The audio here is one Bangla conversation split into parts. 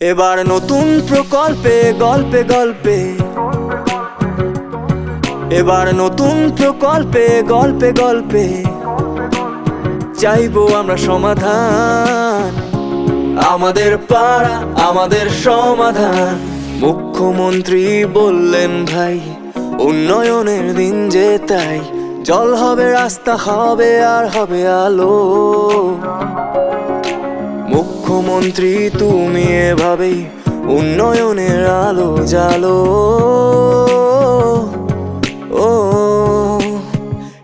এবার নতুন প্রকল্পে, গল্পে গল্পে। এবার নতুন প্রকল্পে, গল্পে গল্পে। চাইব আমরা সমাধান। আমাদের পাড়া, আমাদের সমাধান। মুখ্যমন্ত্রী বললেন, ভাই, উন্নয়নের দিন যে তাই। জল হবে, রাস্তা হবে, আর হবে আলো। মুখ্যমন্ত্রী, তুমি এভাবেই উন্নয়নের আলো জালো ও,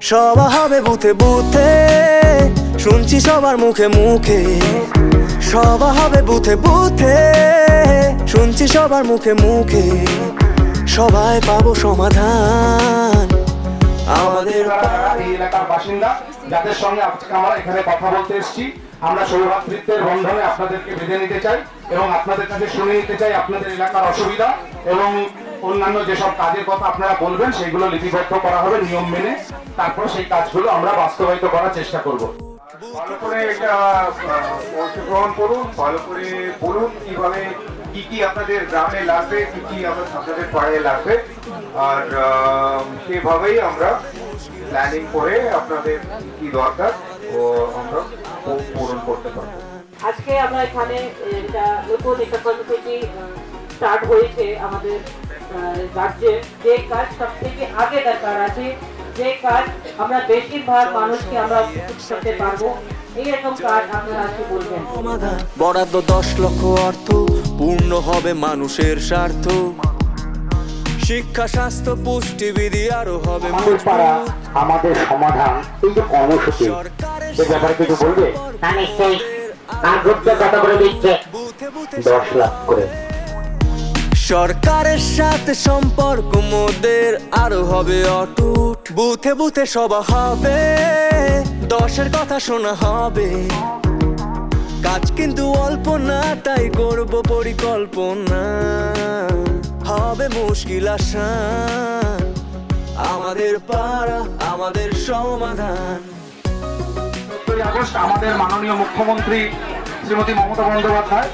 সভা হবে বুথে বুথে, শুনছি সবার মুখে মুখে। সভা হবে বুথে বুথে, শুনছি সবার মুখে মুখে। সবাই পাবো সমাধান। আমাদের এলাকার বাসিন্দা, যাদের সঙ্গে আমরা এখানে কথা বলতে এসেছি আমরা সৌভাতৃত্বের বন্ধনে আপনাদেরকে বেঁধে নিতে চাই এবং আপনাদের কাছে শুনে নিতে চাই আপনাদের এলাকার অসুবিধা এবং অন্যান্য যেসব কাজের কথা আপনারা বলবেন, সেগুলো লিপিবদ্ধ করা হবে নিয়ম মেনে। তারপর সেই কাজগুলো আমরা বাস্তবায়িত করার চেষ্টা করব। ভালো করে এটা অংশগ্রহণ করুন ভালো করে বলুন কীভাবে, কি কি আপনাদের গ্রামে লাগবে, কি কি আপনাদের পাড়ায় লাগবে। আর সেভাবেই আমরা প্ল্যানিং করে আপনাদের কি দরকার। আমরা পূরণ করতে পারব আজকে আমরা এখানে এটা নতুন কর্মসূচি স্টার্ট হয়েছে আমাদের রাজ্যে। যে কাজ সব থেকে আগে দরকার আছে, যে কাজ আমরা বেশিরভাগ মানুষকে আমরা করতে পারব বরাদ্দ দশ লক্ষ অর্থ, পূর্ণ হবে মানুষের স্বার্থ। শিক্ষা স্বাস্থ্য পুষ্টিবিধি আরও হবে আমাদের আমাদের সমাধান এই যে কর্মসূচি। সরকারের ব্যাপারে কিছু বলবে? হ্যাঁ নিশ্চয়ই। কত করে দিচ্ছে। দশ লাখ করে। সরকারের সাথে সম্পর্ক মোদের আরও হবে অটুট। বুথে বুথে সভা হবে দশের কথা শোনা হবে। কাজ কিন্তু অল্প না তাই করব পরিকল্পনা। হবে মুশকিল আসান। আমাদের পাড়া আমাদের সমাধান। আগস্ট আমাদের মাননীয় মুখ্যমন্ত্রী শ্রীমতী মমতা বন্দ্যোপাধ্যায়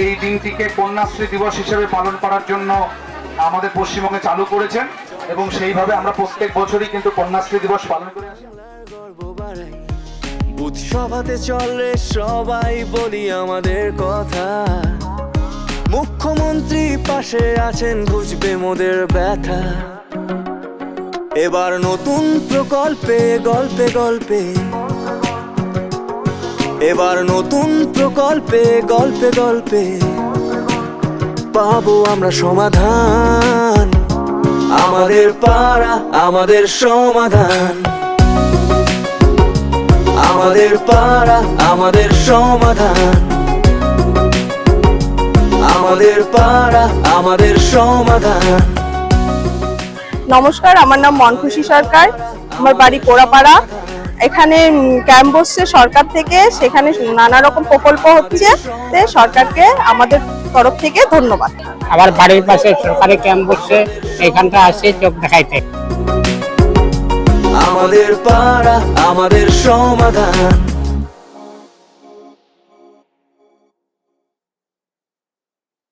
এই দিনটিকে কন্যাশ্রী দিবস হিসেবে পালন করার জন্য আমাদের পশ্চিমবঙ্গে চালু করেছেন এবং সেইভাবে আমরা প্রত্যেক বছরই কিন্তু কন্যাশ্রী দিবস পালন করে আসি। বুথ সভাতে চলে সবাই বলি আমাদের কথা। মুখ্যমন্ত্রী পাশে আছেন বুঝবে মোদের ব্যথা। এবার নতুন প্রকল্পে, গল্পে গল্পে। এবার নতুন প্রকল্পে, গল্পে গল্পে। পাবো আমরা সমাধান। আমাদের পাড়া, আমাদের সমাধান। আমাদের পাড়া, আমাদের সমাধান। আমাদের পাড়া আমাদের সমাধান। নমস্কার আমার নাম মনখুশি সরকার আমার বাড়ি কোড়াপাড়া। এখানে ক্যাম্প বসছে সরকার থেকে সেখানে নানা রকম প্রকল্প হচ্ছে। তে সরকারকে আমাদের তরফ থেকে ধন্যবাদ। আবার বাড়ির পাশে সরকারি ক্যাম্প বসছে এখানটা আসে চোখ দেখাইতে। আমাদের পাড়া আমাদের সমাধান।